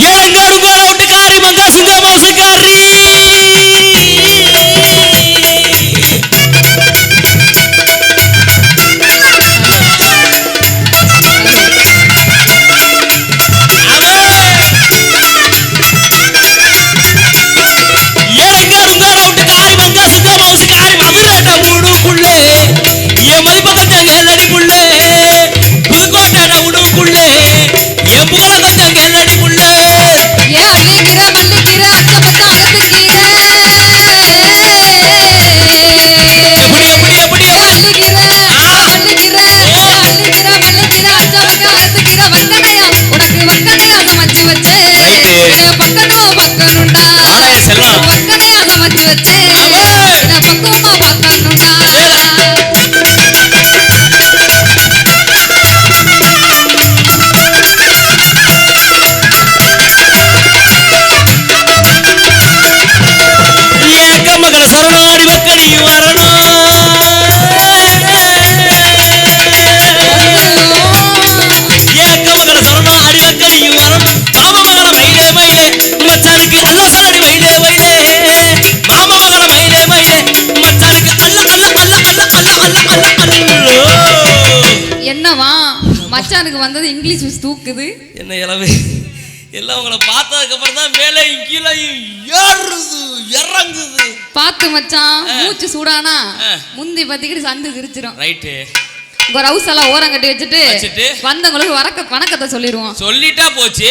Yeah, నాకు మరొకనున్నా மச்சானவா மச்சானுக்கு வந்தது இங்கிலீஷ் மிஸ் தூக்குது. என்ன இளவு? எல்லாம் உங்களை பார்த்ததுக்கு அப்புறம் தான் மேலே கீழே ஏறுது இறங்குது. பார்த்து மச்சான் மூச்சு சூடானா முந்தி பத்திக்கிட்டு சந்து விரிச்சிரும். ரைட்டு. உங்க ரவுஸ் எல்லாம் ஓரம் கட்டி வச்சுட்டு வந்தவங்களுக்கு வரக்க வணக்கத்தை சொல்லிடுவோம். சொல்லிட்டா போச்சு.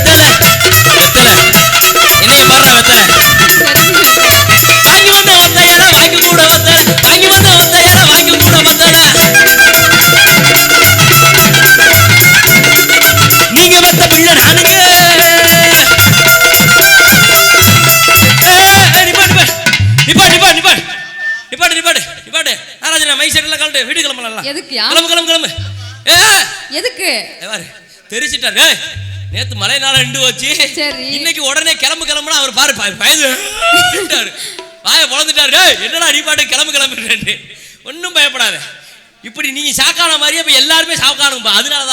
சட்டல கலட்டு வீடு கிளம்பலாம் எதுக்கு கிளம்பு கிளம்பு கிளம்பு. எதுக்கு? தெரிச்சிட்டாரு. நேத்து மழை நாள ரெண்டு வச்சு இன்னைக்கு உடனே கிளம்பு கிளம்புனா அவர் பாரு பயந்துட்டாரு வாய பொழந்துட்டாரு. என்னடா நீ பாட்டு கிளம்பு கிளம்புறேன்னு ஒன்றும் பயப்படாத. இப்படி நீங்க சாக்கான மாதிரியே இப்போ எல்லாருமே சாக்கானுங்கப்பா அதனால